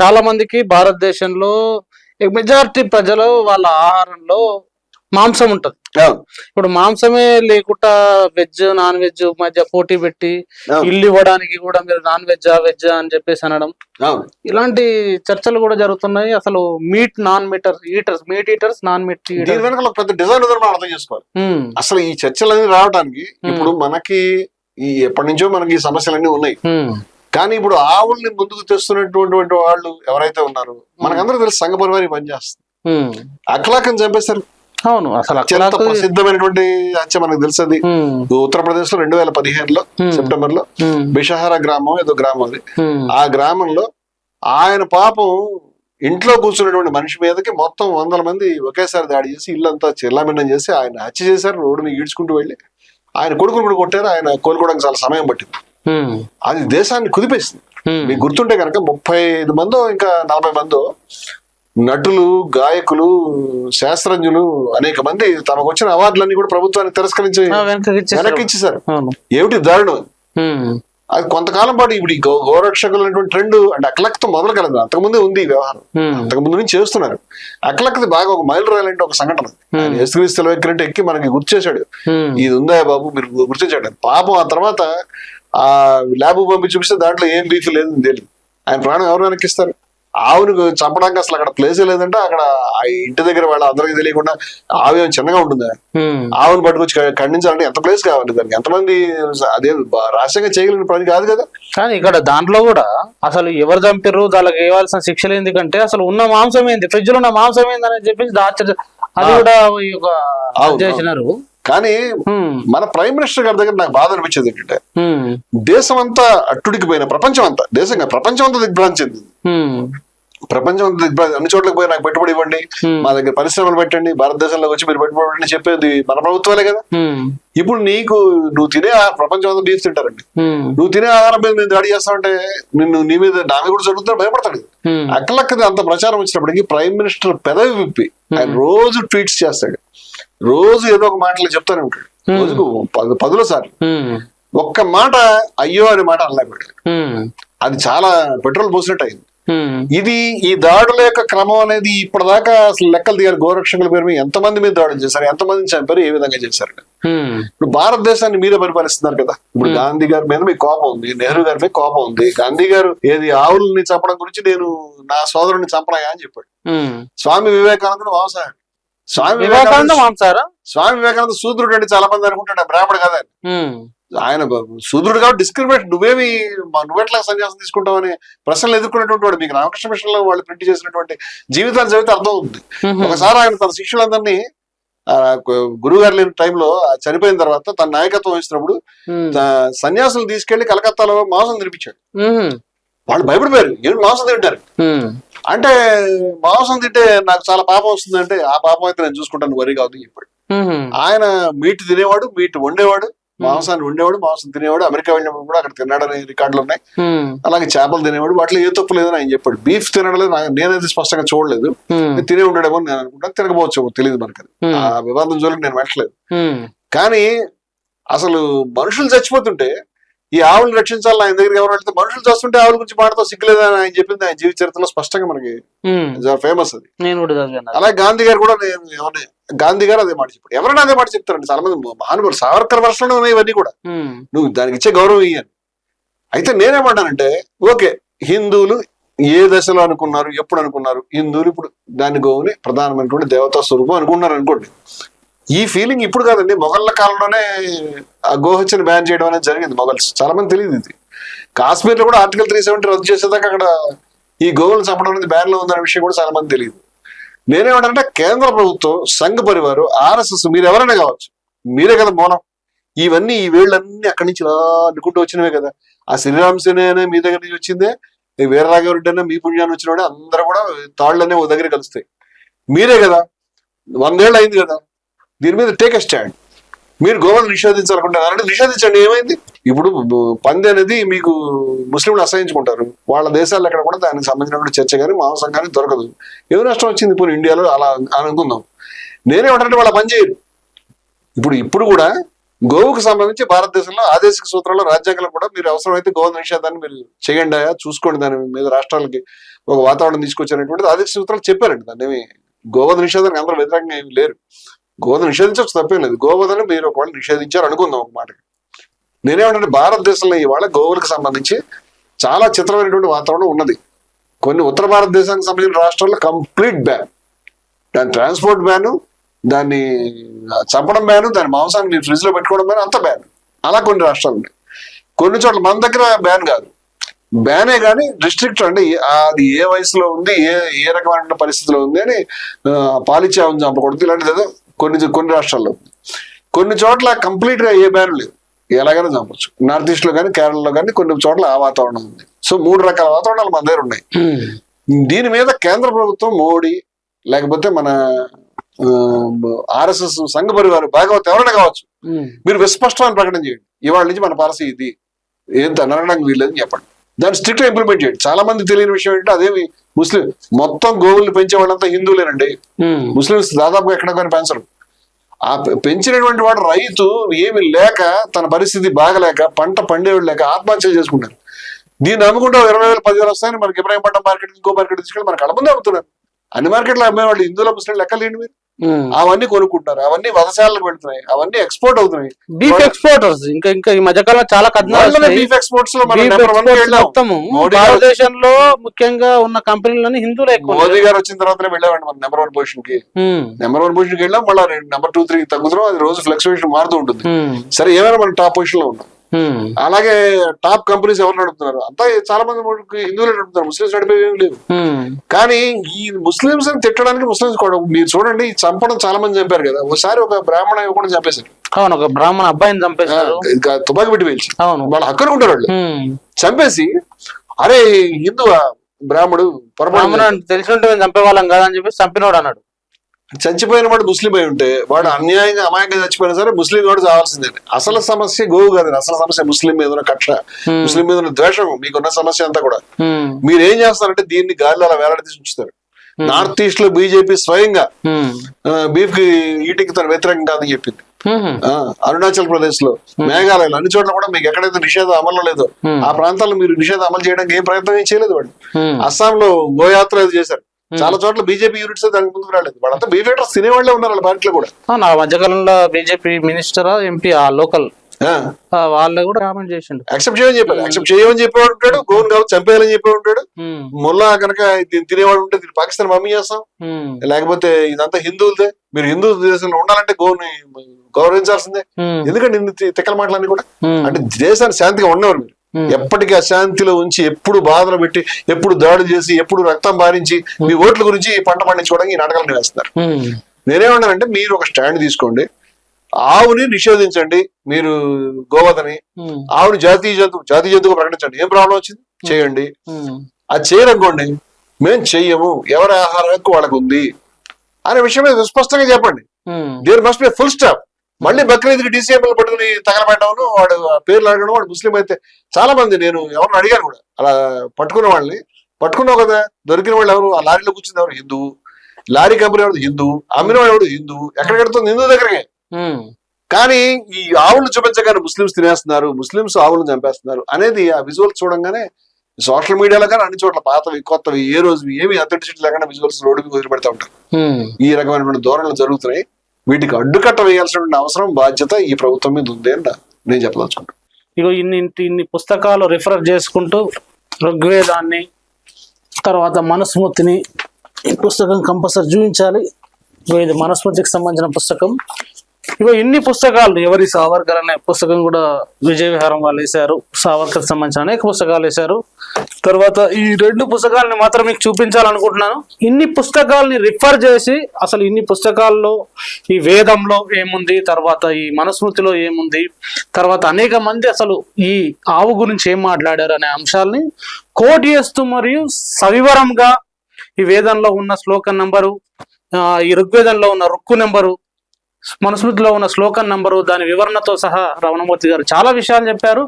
చాలా మందికి భారతదేశంలో మెజారిటీ ప్రజలు వాళ్ళ ఆహారంలో మాంసం ఉంటది. ఇప్పుడు మాంసమే లేకుండా వెజ్ నాన్ వెజ్ మధ్య పోటీ పెట్టి ఇల్లు ఇవ్వడానికి కూడా మీరు నాన్ వెజ్ వెజ్ అని చెప్పేసి అనడం. ఇలాంటి చర్చలు కూడా జరుగుతున్నాయి. అసలు meat non meater eaters meat eaters non meat దీని పెద్ద డిజైన్ మనం అర్థం చేసుకోవాలి. అసలు ఈ చర్చలన్నీ రావడానికి ఇప్పుడు మనకి ఈ ఎప్పటి నుంచో మనకి ఈ సమస్యలన్నీ ఉన్నాయి. కానీ ఇప్పుడు ఆవుల్ని ముందుకు తెస్తున్నటువంటి వాళ్ళు ఎవరైతే ఉన్నారో మనకందరూ తెలుసు సంఘ పరివారి పనిచేస్తుంది. అఖలాకం చంపేస్తారు అవును అసలు అత్యంత ప్రసిద్ధమైనటువంటి హత్య మనకు తెలుసు అది ఉత్తరప్రదేశ్లో రెండు వేల పదిహేనులో సెప్టెంబర్లో బిషహార గ్రామం ఏదో గ్రామం అది. ఆ గ్రామంలో ఆయన పాపం ఇంట్లో కూర్చున్నటువంటి మనిషి మీదకి మొత్తం వందల మంది ఒకేసారి దాడి చేసి ఇల్లంతా చిల్లామిన్నం చేసి ఆయన హత్య చేశారు రోడ్డుని ఈడ్చుకుంటూ వెళ్ళి ఆయన కొడుకును కూడా కొట్టారు ఆయన కోలుకోవడానికి చాలా సమయం పట్టింది. అది దేశాన్ని కుదిపేసింది. మీకు గుర్తుంటే కనుక ముప్పై ఐదు మందో ఇంకా నలభై మందో నటులు గాయకులు శాస్త్రజ్ఞులు అనేక మంది తమకు వచ్చిన అవార్డులన్నీ కూడా ప్రభుత్వానికి తిరస్కరించి వెనక్కి వెనక్కి ఇచ్చేశారు అవును. ఏమిటి దారుణం అది? కొంతకాలం పాటు ఇప్పుడు ఈ గోరక్షకులు అనేటువంటి ట్రెండ్ అంటే అక్లక్తో మొదలు కలదు. అంతకుముందే ఉంది ఈ వ్యవహారం. అంతకుముందు నుంచి చేస్తున్నారు. అక్లక్ది బాగా ఒక మైల్ రాయాలంటే ఒక సంఘటన ఆయన యేసుక్రీస్తు ఎక్కినట్టు ఎక్కి మనకి గుర్తు చేశాడు. ఇది ఉందా బాబు? మీరు గుర్తించాడు. పాపం ఆ తర్వాత ఆ ల్యాబ్ పంపి చూపిస్తే దాంట్లో ఏం బీఫ్ లేదు తెలియదు. ఆయన ప్రాణం ఎవరు వెనక్కిస్తారు? ఆవును చంపడానికి అసలు అక్కడ ప్లేస్ లేదంటే అక్కడ ఆ ఇంటి దగ్గర వాళ్ళ అందరికీ తెలియకుండా ఆవు ఏం చిన్నగా ఉంటుందా. ఆవును పట్టుకొచ్చి ఖండించాలంటే ఎంత ప్లేస్ కావాలి దానికి? ఎంతమంది అదే రహస్యంగా చేయగలిగిన పని కాదు కదా. కానీ ఇక్కడ దాంట్లో కూడా అసలు ఎవరు చంపారు దానికి వేయవలసిన శిక్షలు ఎందుకంటే అసలు ఉన్న మాంసం ఏంది? ఫ్రిడ్జ్లో ఉన్న మాంసం ఏంది అని చెప్పేసి దాచ అది కూడా చేసినారు. కానీ. మన ప్రైమ్ మినిస్టర్ గారి దగ్గర నాకు బాధ అనిపించేది ఏంటంటే. దేశం అంతా అట్టుడికి పోయిన ప్రపంచం అంతా దేశం కాదు, ప్రపంచం అంతా దిగ్భ్రాంతి చెందింది. ప్రపంచం అంతా దిగ్భ్రాంతి అన్ని చోట్లకి పోయి నాకు పెట్టుబడి ఇవ్వండి. మా దగ్గర పరిశ్రమలు పెట్టండి భారతదేశంలో వచ్చి మీరు పెట్టుబడి పెట్టండి చెప్పేది మన ప్రభుత్వాలే కదా. ఇప్పుడు నీకు నువ్వు తినే ప్రపంచం అంతా బీఫ్ తింటారండి. నువ్వు తినే ఆహారం మీద నేను దాడి చేస్తామంటే నిన్ను నీ మీద నా మీద కూడా జరుగుతుందా భయపడతాడు. అక్కలక్కది అంత ప్రచారం వచ్చినప్పటికీ ప్రైమ్ మినిస్టర్ పెదవి విప్పి ఆయన రోజు ట్వీట్స్ చేస్తాడు రోజు ఏదో ఒక మాటలు చెప్తానే ఉంటాడు. రోజుకు పది పదుల సార్లు. ఒక్క మాట అయ్యో అనే మాట అనలేకపోయాడు. అది చాలా పెట్రోల్ పోసినట్టు అయింది. ఇది ఈ దాడుల యొక్క క్రమం అనేది ఇప్పటిదాకా అసలు లెక్కలు దిగారు గోరక్షకుల పేరు మీద ఎంతమంది మీద దాడులు చేశారు ఎంతమందిని చంపారు ఏ విధంగా చేశారు. ఇప్పుడు భారతదేశాన్ని మీరే పరిపాలిస్తున్నారు కదా. ఇప్పుడు గాంధీ గారి మీద మీకు కోపం ఉంది నెహ్రూ గారి మీద కోపం ఉంది. గాంధీ గారు ఏది ఆవుల్ని చంపడం గురించి నేను నా సోదరుని చంపనాయా అని చెప్పాడు. స్వామి వివేకానందుడు మాంసాహారి స్వామి వివేకానంద మాంసారా స్వామి వివేకానంద శూద్రుడు అంటే చాలా మంది అనుకుంటాడు "ఆ బ్రాహ్మడు కదా. ఆయన శూద్రుడు కాబట్టి డిస్క్రిమినేట్ నువ్వేమి మ- నువ్వెట్లా సన్యాసం తీసుకుంటావు అనే ప్రశ్నలు ఎదుర్కొన్నటువంటి వాడు మీకు రామకృష్ణ మిషన్లో వాళ్ళు ప్రింట్ చేసినటువంటి జీవితాలు చదివితే అర్థం ఉంది ఉమ్. ఒకసారి ఆయన తన శిష్యులందరినీ ఆ, గు- గురువు గారు లేని టైంలో చనిపోయిన తర్వాత తన నాయకత్వం వహిస్తున్నప్పుడు సన్యాసులు తీసుకెళ్ళి కలకత్తాలో మాంసం తినిపించాడు. వాళ్ళు భయపడిపోయారు ఏం మాంసం తింటారు. అంటే మాంసం తింటే నాకు చాలా పాపం వస్తుంది అంటే ఆ పాపం అయితే నేను చూసుకుంటాను వరి కాదు ఉమ్. ఆయన మీట్ తినేవాడు మీట్ వండేవాడు మాంసాన్ని వండేవాడు మాంసం తినేవాడు అమెరికా వెళ్ళినప్పుడు కూడా అక్కడ తిన్నాడని రికార్డులు ఉన్నాయి. అలాగే చేపలు తినేవాడు వాటిలో ఏ తప్పు లేదని ఆయన చెప్పాడు బీఫ్ తినడం నేనైతే స్పష్టంగా చూడలేదు. తినే ఉండడేమో నేను అనుకుంటాను తినకపోవచ్చు తెలియదు మనకి అది. ఆ వివాదం జోలికి నేను వెళ్ళలేదు. కానీ అసలు మనుషులు చచ్చిపోతుంటే ఈ ఆవులను రక్షించాలని ఆయన దగ్గరికి ఎవరు వెళ్తే మనుషులు చేస్తుంటే ఆవుల గురించి మాటతో సిగ్గులేదని ఆయన చెప్పింది ఆయన జీవిత చరిత్రలో స్పష్టంగా మనకి. ఫేమస్ అది. అలాగే గాంధీ గారు కూడా గాంధీ గారు అదే మాట చెప్పాడు ఎవరైనా అదే మాట చెప్తారండి. చాలా మంది మహానుభావులు సావర్కర్ వర్షంలో ఉన్నాయి ఇవన్నీ కూడా. నువ్వు దానికి ఇచ్చే గౌరవం ఇయ్యను. అయితే నేనేమంటానంటే ఓకే హిందువులు ఏ దశలో అనుకున్నారు ఎప్పుడు అనుకున్నారు హిందువులు ఇప్పుడు దాని గోవుని ప్రధానమైనటువంటి దేవతా స్వరూపం అనుకున్నారు అనుకోండి. ఈ ఫీలింగ్ ఇప్పుడు కాదండి మొఘళ్ళ కాలంలోనే ఆ గోహత్యని బ్యాన్ చేయడం అనేది జరిగింది మొఘల్స్ చాలా మంది తెలియదు ఇది. కాశ్మీర్లో కూడా ఆర్టికల్ త్రీ సెవెంటీ రద్దు చేసేదాకా అక్కడ ఈ గోవులను చంపడం అనేది బ్యాన్లో ఉందనే విషయం కూడా చాలా మంది తెలియదు. నేనేమంటే కేంద్ర ప్రభుత్వం సంఘ పరివారు ఆర్ఎస్ఎస్ మీరు ఎవరైనా కావచ్చు మీరే కదా మూలం ఇవన్నీ ఈ వేళ్ళన్నీ అక్కడి నుంచి అనుకుంటూ వచ్చినవే కదా. ఆ శ్రీరామ్ సేనే అనే మీ దగ్గర నుంచి వచ్చిందే ఈ వీరరాఘవరెడ్డి అనే మీ పుణ్యాన్ని వచ్చిన అందరూ కూడా తాళ్ళనే ఓ దగ్గర కలుస్తాయి. మీరే కదా. వందేళ్ళు అయింది కదా. దీని మీద టేక్ స్టాండ్ మీరు గోవాలు నిషేధించాలనుకుంటారు అంటే నిషేధించండి ఏమైంది? ఇప్పుడు పంది అనేది మీకు ముస్లింలు అసహించుకుంటారు. వాళ్ళ దేశాల్లో ఎక్కడ కూడా దానికి సంబంధించినటువంటి చర్చ కానీ మాంసం కానీ దొరకదు. ఏదో నష్టం వచ్చింది ఇప్పుడు ఇండియాలో అలా అనుకుందాం. నేనే నేనేమంటానంటే వాళ్ళ పని చేయరు. ఇప్పుడు ఇప్పుడు కూడా గోవుకు సంబంధించి భారతదేశంలో ఆదేశిక సూత్రాల్లో రాజ్యాంగంలో కూడా మీరు అవసరమైతే గోవు నిషేధాన్ని మీరు చేయండి చూసుకోండి. దాని మీద రాష్ట్రాలకి ఒక వాతావరణం తీసుకొచ్చారనేటువంటిది ఆదేశిక సూత్రాలు చెప్పారండి దాన్ని ఏమి గోవధ నిషేధానికి అందరూ వ్యతిరేకంగా ఏమి లేరు. గోవధ నిషేధించవచ్చు తప్పేం లేదు. గోవధని మీరు ఒకవేళ నిషేధించారు అనుకుందాం ఒక మాట నేనేమంటే భారతదేశంలో ఇవాళ గోవులకు సంబంధించి చాలా చిత్రమైనటువంటి వాతావరణం ఉన్నది. కొన్ని ఉత్తర భారతదేశానికి సంబంధించిన రాష్ట్రాల్లో కంప్లీట్ బ్యాన్. దాని ట్రాన్స్పోర్ట్ బ్యాను దాన్ని చంపడం బ్యాను దాని మాంసాన్ని మీరు ఫ్రిడ్జ్లో పెట్టుకోవడం బ్యాన్ అంత బ్యాన్. అలా కొన్ని రాష్ట్రాలు ఉన్నాయి. కొన్ని చోట్ల మన దగ్గర బ్యాన్ కాదు. బ్యానే కానీ రిస్ట్రిక్ట్ అంటే అది ఏ వయసులో ఉంది ఏ ఏ రకమైన పరిస్థితిలో ఉంది అని ఆ, పాలిచ్చే చంపకూడదు ఇలాంటిది ఏదో కొన్ని కొన్ని రాష్ట్రాల్లో. కొన్ని చోట్ల కంప్లీట్గా ఏ బ్యాన్ లేదు ఎలాగైనా చంపొచ్చు. నార్త్ ఈస్ట్లో కానీ కేరళలో కానీ కొన్ని చోట్ల ఆ వాతావరణం ఉంది. సో మూడు రకాల వాతావరణాలు మన దగ్గర ఉన్నాయి. దీని మీద కేంద్ర ప్రభుత్వం మోడీ లేకపోతే మన ఆర్ఎస్ఎస్ సంఘ పరివారం భాగవత్ ఎవరైనా కావచ్చు. మీరు విస్పష్టమైన ప్రకటన చేయండి. ఇవాళ నుంచి మన పాలసీ ఇది. ఏం అనడానికి వీల్లేదని చెప్పండి. దాన్ని స్ట్రిక్ట్గా ఇంప్లిమెంట్ చేయండి. చాలా మంది తెలియని విషయం ఏంటంటే అదేమి ముస్లిం మొత్తం గోవుల్ని పెంచే వాళ్ళంతా హిందువులేనండి. ముస్లిమ్స్ దాదాపుగా ఎక్కడ కానీ పెంచరు. ఆ పెంచినటువంటి వాడు రైతు ఏమి లేక తన పరిస్థితి బాగలేక పంట పండేవాడు లేక ఆత్మహత్యలు చేసుకుంటారు దీన్ని అమ్ముకుంటే ఇరవై వేలు పదివేలు వస్తాయని మనకి ఇబ్రాహీంపట్నం మార్కెట్ ఇంకో మార్కెట్ తీసుకెళ్ళి మనకి కడమంది అమ్ముతున్నారు. అన్ని మార్కెట్లో అమ్మేవాళ్ళు హిందువుల ముస్లిం లెక్కలేండి మీరు? అవన్నీ కొనుక్కుంటారు. అవన్నీ వదశాలకు వెళ్తున్నాయి అవన్నీ ఎక్స్పోర్ట్ అవుతున్నాయి. బీఫ్ ఎక్స్పోర్టర్స్ ఇంకా ఇంకా ఈ మధ్యకాలంలో చాలా కథనాలు బీఫ్ ఎక్స్పోర్ట్స్లో భారతదేశంలో ముఖ్యంగా ఉన్న కంపెనీలని హిందువులు ఎక్కువ మోదీ గారు వచ్చిన తర్వాతనే వెళ్ళామండి మన నెంబర్ వన్ పొజిషన్కి. నెంబర్ వన్ పొజిషన్కి వెళ్ళాం. మళ్ళీ నెంబర్ టూ త్రీ తగ్గుతున్నాం. అది రోజు ఫ్లక్చువేషన్ మారుతూ ఉంటుంది. ఉమ్, సరే ఏమైనా మనం టాప్ పొజిషన్లో ఉన్నాం. అలాగే టాప్ కంపెనీస్ ఎవరు నడుపుతున్నారు? అంతా చాలా మంది హిందువులే నడుపుతున్నారు. ముస్లిమ్స్ నడిపేవి ఏం లేవు ఉమ్, కానీ ఈ ముస్లిమ్స్ అని తిట్టడానికి ముస్లిమ్స్ కూడా మీరు చూడండి చంపడం చాలా మంది చంపారు కదా. ఒకసారి ఒక బ్రాహ్మణ యువకుడు చంపేశారు. అవును ఒక బ్రాహ్మణ అబ్బాయిని చంపేశారు. తుపాకి పెట్టి వేల్చి అవును. వాళ్ళు హక్కును ఉంటారు వాళ్ళు ఉమ్, చంపేసి అరే హిందూ బ్రాహ్మడు పొరపాటు బ్రాహ్మణ తెలిసినట్టు మేము చంపేవాళ్ళం కదా అని చెప్పి చంపినోడు అన్నాడు. చచ్చిపోయిన వాడు ముస్లిం అయి ఉంటే వాడు అన్యాయంగా అమాయంగా చచ్చిపోయినా సరే ముస్లిం వాడు చావాల్సిందే. అసలు సమస్య గోవు కాదు అసలు సమస్య ముస్లిం మీద ఉన్న కక్ష Hmm. ముస్లిం మీద ఉన్న ద్వేషం మీకున్న సమస్య అంతా కూడా. ఉమ్, మీరు ఏం చేస్తారంటే దీన్ని గాలిలో అలా వేలాడదీసి ఉంచుతారు. నార్త్ ఈస్ట్లో బీజేపీ స్వయంగా బీఫ్కి ఈటికి తన వ్యతిరేకం కాదని చెప్పింది. అరుణాచల్ ప్రదేశ్లో మేఘాలయలో అన్ని చోట్ల కూడా మీకు ఎక్కడైతే నిషేధం అమల్లో లేదో Hmm. ఆ ప్రాంతాల్లో మీరు నిషేధం అమలు చేయడానికి ఏం ప్రయత్నం చేయలేదు వాళ్ళు ఉమ్, అస్సాంలో గోయాత్ర చేశారు. చాలా చోట్ల బీజేపీ యూనిట్స్ దానికి ముందుకు రాలేదు. వాళ్ళంతా బీఫేటర్స్ తినేవాళ్ళే ఉన్నారు వాళ్ళ పార్టీలో కూడా. ఆ మధ్యకాలంలో బీజేపీ మినిస్టర్ ఎంపీ ఆ లోకల్. వాళ్ళు కూడా కామెంట్ చేసిండు. యాక్సెప్ట్ చేయమని చెప్పారు. యాక్సెప్ట్ చేయమని చెప్పేవాడు ఉంటాడు గోన్ కావచ్చు చంపేయాలని చెప్పేవాడు ఉంటాడు. ముల్లా కనుక దీన్ని తినేవాడు ఉంటే దీన్ని పాకిస్తాన్ మమ్మీ చేస్తాం. లేకపోతే ఇదంతా హిందువులదే. మీరు హిందూ దేశంలో ఉండాలంటే గోని గౌరవించాల్సిందే. ఎందుకంటే తిక్కల మాటలన్నీ కూడా? అంటే దేశాన్ని శాంతిగా ఉండేవారు మీరు. ఎప్పటికీ అశాంతిలో ఉంచి ఎప్పుడు బాధలు పెట్టి ఎప్పుడు దాడి చేసి ఎప్పుడు రక్తం బారించి మీ ఓట్ల గురించి పంట పండించుకోవడానికి ఈ నాటకాలను వేస్తున్నారు ఉమ్, నేనేమన్నానంటే మీరు ఒక స్టాండ్ తీసుకోండి. ఆవుని నిషేధించండి. మీరు గోవధని ఉమ్, ఆవుని జాతీయ జంతువు జాతీయ జంతువుగా ప్రకటించండి. ఏం ప్రాబ్లం వచ్చింది? చేయండి. అది చేయరనుకోండి మేము చెయ్యము. ఎవరి ఆహార హక్కు వాళ్ళకు ఉంది? అనే విషయం మీద స్పష్టంగా చెప్పండి. There must be full stop మళ్ళీ బక్రీద్కి డీసీఎంఎల్ పట్టుకుని తగలబెట్టవను వాడు పేర్లు అడగడం వాడు ముస్లిం అయితే చాలా మంది నేను ఎవరిని అడిగాను కూడా. అలా పట్టుకున్న వాళ్ళని. పట్టుకున్నావు కదా దొరికిన వాళ్ళు ఎవరు? ఆ లారీలో కూర్చుంది ఎవరు? హిందూ. లారీ కంపెనీ ఎవరు హిందూ. అమ్మిన వాడు ఎవడు? హిందూ. ఎక్కడ కడుతుంది? హిందూ దగ్గరకే. కానీ ఈ ఆవులను చూపించగానే ముస్లిమ్స్ తినేస్తున్నారు ముస్లిమ్స్ ఆవులను చంపేస్తున్నారు అనేది ఆ విజువల్స్ చూడంగానే సోషల్ మీడియాలో కానీ అన్ని చోట్ల పాతవి కొత్తవి ఏ రోజు ఏమి అథెంటిసిటీ లేకుండా విజువల్స్ రోడ్డు మీద వదిలిపెడతా ఉంటారు. ఈ రకమైనటువంటి ధోరణులు జరుగుతున్నాయి. వీటికి అడ్డుకట్ట వేయాల్సినటువంటి అవసరం బాధ్యత ఈ ప్రభుత్వం మీద ఉంది అని నేను చెప్పదలుచుకుంటాను ఇగో ఇన్ని ఇన్ని పుస్తకాలు రిఫర్ చేసుకుంటూ ఋగ్వేదాన్ని తర్వాత మనుస్మృతిని ఈ పుస్తకం కంపల్సరీ చూపించాలి. ఇది మనుస్మృతికి సంబంధించిన పుస్తకం. ఇగో ఇన్ని పుస్తకాలు ఎవరి సావర్కర్ అనే పుస్తకం కూడా విజయ విహారం వాళ్ళు వేశారు. సావర్కర్ సంబంధించిన అనేక పుస్తకాలు వేశారు. తర్వాత ఈ రెండు పుస్తకాలని మాత్రం మీకు చూపించాలనుకుంటున్నాను. ఇన్ని పుస్తకాలని రిఫర్ చేసి అసలు ఇన్ని పుస్తకాల్లో ఈ వేదంలో ఏముంది తర్వాత ఈ మనుస్మృతిలో ఏముంది తర్వాత అనేక మంది అసలు ఈ ఆవు గురించి ఏం మాట్లాడారు అనే అంశాలని కోట్ చేస్తూ మరియు సవివరంగా ఈ వేదంలో ఉన్న శ్లోకం నెంబరు ఆ, ఈ ఋగ్వేదంలో ఉన్న రుక్కు నెంబరు మనుస్మృతిలో ఉన్న శ్లోకం నంబరు దాని వివరణతో సహా రమణమూర్తి గారు చాలా విషయాలు చెప్పారు.